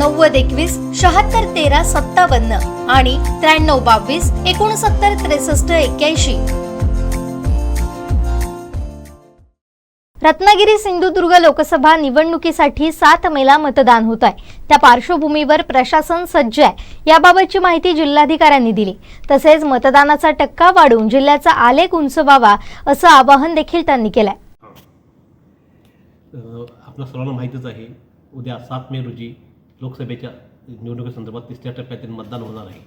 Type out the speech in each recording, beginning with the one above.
नव्वद एकवीस शहात्तर तेरा सत्तावन्न आणि त्र्याण्णव बावीस एकोणसत्तर त्रेसष्ट एक्क्याऐंशी. रत्नागिरी सिंधुदुर्ग लोकसभा निवडणुकीसाठी सात मेला मतदान होत आहे त्या पार्श्वभूमीवर प्रशासन सज्ज आहे. याबाबतची माहिती जिल्हाधिकाऱ्यांनी दिली. तसेच मतदानाचा टक्का वाढवून जिल्ह्याचा आलेख उंच व्हावा असं आवाहन देखील त्यांनी केलंय. आपल्या सर्वांना माहितीच आहे. उद्या सात मे रोजी लोकसभेच्या निवडणुकीसंदर्भात तिसऱ्या टप्प्यातील मतदान होणार आहे.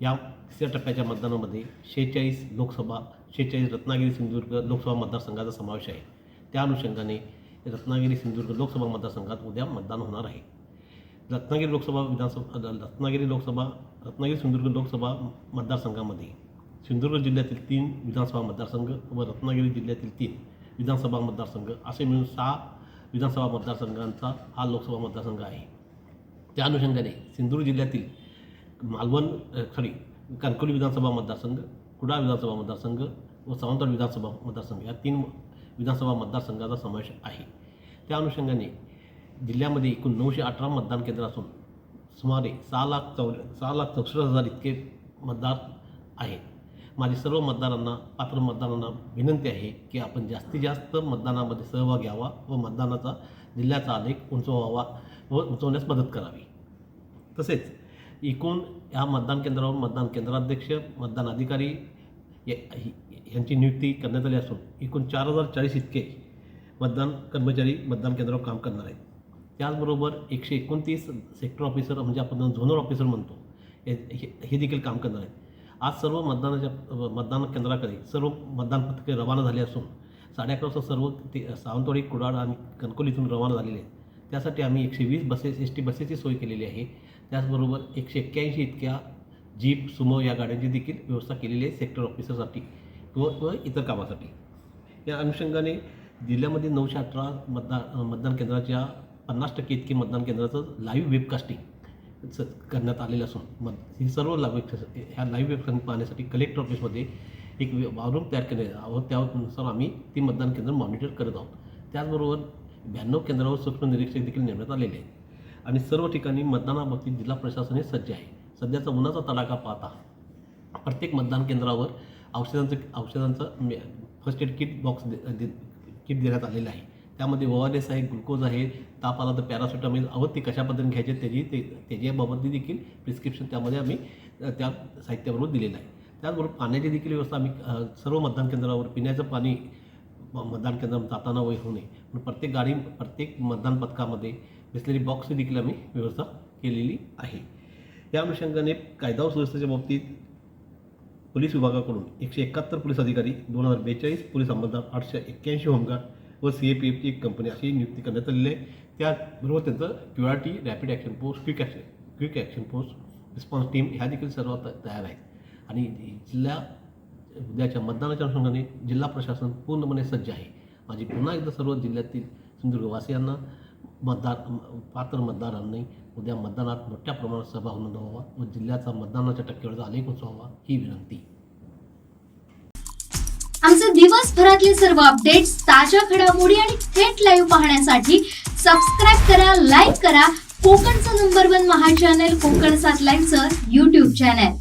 या तिसऱ्या टप्प्याच्या मतदानामध्ये शेहेचाळीस लोकसभा शेहेचाळीस रत्नागिरी सिंधुदुर्ग लोकसभा मतदारसंघाचा समावेश आहे. त्या अनुषंगाने रत्नागिरी सिंधुदुर्ग लोकसभा मतदारसंघात उद्या मतदान होणार आहे. रत्नागिरी लोकसभा विधानसभा रत्नागिरी लोकसभा रत्नागिरी सिंधुदुर्ग लोकसभा मतदारसंघामध्ये सिंधुदुर्ग जिल्ह्यातील तीन विधानसभा मतदारसंघ व रत्नागिरी जिल्ह्यातील तीन विधानसभा मतदारसंघ असे मिळून सहा विधानसभा मतदारसंघांचा हा लोकसभा मतदारसंघ आहे. त्या अनुषंगाने सिंधुदुर्ग जिल्ह्यातील मालवण सॉरी कणकवली विधानसभा मतदारसंघ कुडाळ विधानसभा मतदारसंघ व सावंतवाड विधानसभा मतदारसंघ या तीन विधानसभा मतदारसंघाचा समावेश आहे. त्या अनुषंगाने जिल्ह्यामध्ये एकूण नऊशे अठरा मतदान केंद्र असून सुमारे सहा लाख चौ सहा लाख चौसष्ट हजार इतके मतदार आहेत. माझी सर्व मतदारांना पात्र मतदारांना विनंती आहे की आपण जास्तीत जास्त मतदानामध्ये सहभाग घ्यावा व मतदानाचा जिल्ह्याचा आलेख उंचवावा व उंचवण्यास मदत करावी. तसेच एकूण ह्या मतदान केंद्रावर मतदान केंद्राध्यक्ष मतदान अधिकारी यांची नियुक्ती करण्यात आली असून एकूण चार हजार चाळीस इतके मतदान कर्मचारी मतदान केंद्रावर काम करणार आहेत. त्याचबरोबर एकशे एकोणतीस सेक्टर ऑफिसर म्हणजे आपण झोनल ऑफिसर म्हणतो हे हे- हे देखील काम करणार आहेत. आज सर्व मतदानाच्या मतदान केंद्राकडे सर्व मतदान पथके रवाना झाली असून साडे अकरा वाजता सर्व ते सावंतवाडी कुडाळ आणि कणकोलीतून रवाना झालेले आहेत. त्यासाठी आम्ही एकशे वीस बसेस एस टी बसेसची सोय केलेली आहे. त्याचबरोबर एकशे एक्क्याऐंशी इतक्या जीप सुमो या गाड्यांची देखील व्यवस्था केलेली आहे सेक्टर ऑफिसरसाठी व व इतर कामासाठी. या अनुषंगाने जिल्ह्यामध्ये नऊशे अठरा मतदान मतदान केंद्राच्या पन्नास टक्के इतके मतदान केंद्राचं लाईव्ह वेबकास्टिंग स करण्यात आलेलं असून मत ही सर्व लाईव्ह ह्या लाईव्ह वेबकास्टिंग पाहण्यासाठी कलेक्टर ऑफिसमध्ये एक वॉरूम तयार केले आहोत त्यानुसार आम्ही ती मतदान केंद्र मॉनिटर करत आहोत. त्याचबरोबर ब्याण्णव केंद्रावर सूक्ष्म निरीक्षक देखील नेमण्यात आलेले आहेत आणि सर्व ठिकाणी मतदानाबाबतीत जिल्हा प्रशासन हे सज्ज आहे. सध्याचा उन्हाचा तडाखा पाहता प्रत्येक मतदान केंद्रावर औषधांचं औषधांचं फर्स्ट एड किट बॉक्स दे दे- किट देण्यात आलेलं आहे. त्यामध्ये ओ आर एस आहे ग्लुकोज आहे ताप आला तर पॅरासिटामॉल अव ते कशा पद्धतीने घ्यायचे त्याची ते त्याच्याबाबत देखील प्रिस्क्रिप्शन त्यामध्ये आम्ही त्या साहित्याबरोबर दिलेलं आहे. त्याचबरोबर पाण्याची देखील व्यवस्था आम्ही सर्व मतदान केंद्रावर पिण्याचं पाणी मतदान केंद्रात जाताना वय होऊ नये. म्हणून प्रत्येक गाडी प्रत्येक मतदान पथकामध्ये बिसलेरी बॉक्सची देखील आम्ही व्यवस्था केलेली आहे. या अनुषंगाने कायदा व सुव्यवस्थेच्या बाबतीत पोलीस विभागाकडून एकशे एकाहत्तर पोलीस अधिकारी दोन हजार बेचाळीस पोलीस अंमलदार आठशे एक्क्याऐंशी होमगार्ड व सी ए पी एफची एक कंपनी अशी नियुक्ती करण्यात आलेली आहे. त्याचबरोबर त्यांचं Q R T rapid action post quick action quick action post response team ह्या देखील सर्व तयार आहेत. आणि जिल्हा उद्याच्या मतदानाच्या अनुषंगाने जिल्हा प्रशासन पूर्णपणे सज्ज आहे. माझी पुन्हा एकदा सर्व जिल्ह्यातील सिंधुदुर्गवासियांना मतदार पात्र मतदारांनी उद्या मतदानात मोठ्या प्रमाणात सहभाग नोंदवावा व जिल्ह्याचा मतदानाच्या टक्केवारीचा आलेख उचवावा ही विनंती. आमचे दिवसभरातले सर्व अपडेट्स ताज्या घडामोडी आणि थेट लाईव्ह पाहण्यासाठी सबस्क्राईब करा लाईक करा. कोकणचं नंबर वन महा चॅनल कोकण सात लाईनचं युट्यूब चॅनल